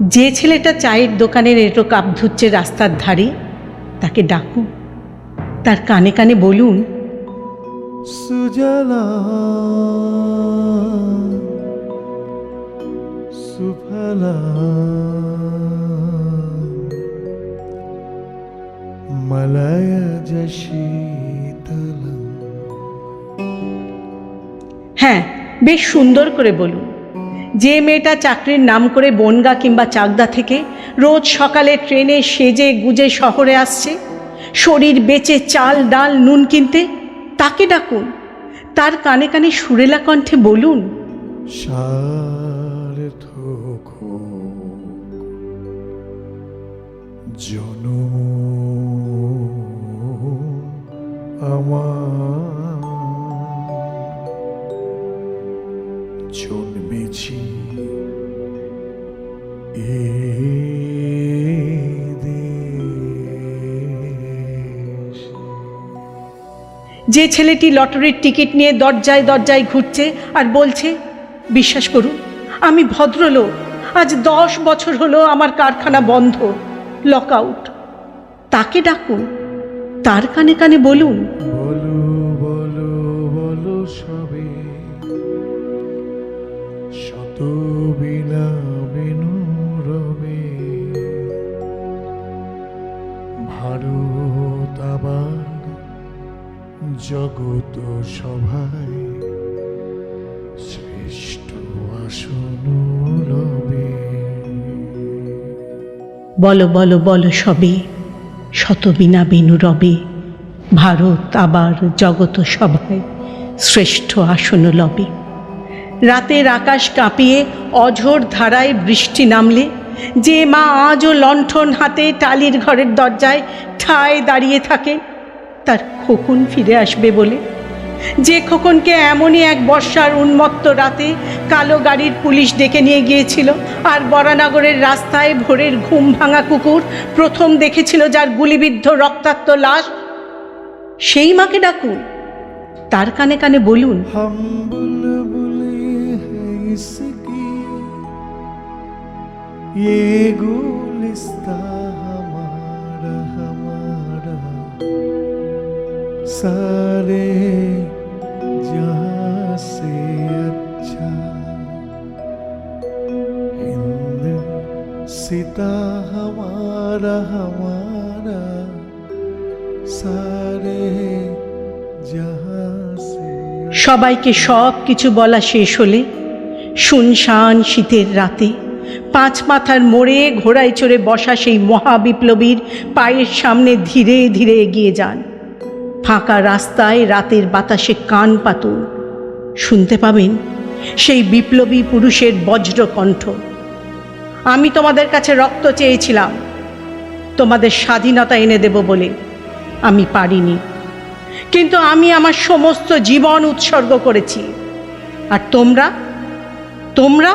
যে ছেলেটা চায়ের দোকানের এটো কাপ ধুচ্ছে রাস্তার ধারে তাকে ডাকুন তার কানে কানে বলুন সুজলা সুফলা হ্যাঁ বেশ সুন্দর করে বলুন। যে মেয়েটা চাকরির নাম করে বনগা কিংবা চাকদা থেকে রোজ সকালে ট্রেনে সেজে গুজে শহরে আসছে, শরীর বেচে চাল, ডাল, নুন কিনতে, তাকে ডাকুন। তার কানে কানে সুরেলা কণ্ঠে বলুন আমার দেশে। যে ছেলেটি লটারির টিকিট নিয়ে দরজায় দরজায় ঘুরছে আর বলছে, বিশ্বাস করুন, আমি ভদ্রলোক। আজ দশ বছর হলো আমার কারখানা বন্ধ, লক আউট। তাকে ডাকুন, তার কানে কানে বলুন। রবে। ভারত আবার জগত সভায় শ্রেষ্ঠ আসন লবে বলো বলো বলো সবে শত বিনা বেনু রবে, ভারত আবার জগত সভায় শ্রেষ্ঠ আসন লবে রাতের আকাশ কাঁপিয়ে অঝোর ধারায় বৃষ্টি নামলে, যে মা আজও লণ্ঠন হাতে টালির ঘরের দরজায় ঠায় দাঁড়িয়ে থাকে, তার খোকন ফিরে আসবে বলে। যে খোকনকে এমনই এক বর্ষার উন্মত্ত রাতে কালো গাড়ির পুলিশ ডেকে নিয়ে গিয়েছিল, আর বরানগরের রাস্তায় ভোরের ঘুম ভাঙা কুকুর প্রথম দেখেছিল যার গুলিবিদ্ধ রক্তাক্ত লাশ। সেই মাকে ডাকুন, তার কানে কানে বলুন इसकी ये गुलिस्ता हमारा हमारा सारे जहां से अच्छा हिंद सीता हमारा हमारा सारे जहां से সবাইকে সব কিছু বলা শেষ হলে শুনশান শীতের রাতে। পাঁচ মাথার মোড়ে ঘোড়ায় চড়ে বসা সেই মহাবিপ্লবীর পায়ের সামনে ধীরে ধীরে এগিয়ে যান। ফাঁকা রাস্তায় রাতের বাতাসে কান পাতুন। শুনতে পাবেন সেই বিপ্লবী পুরুষের বজ্র কণ্ঠ আমি তোমাদের কাছে রক্ত চেয়েছিলাম। তোমাদের স্বাধীনতা এনে দেব বলে আমি পারিনি। কিন্তু আমি আমার সমস্ত জীবন উৎসর্গ করেছি। আর তোমরা তোমরা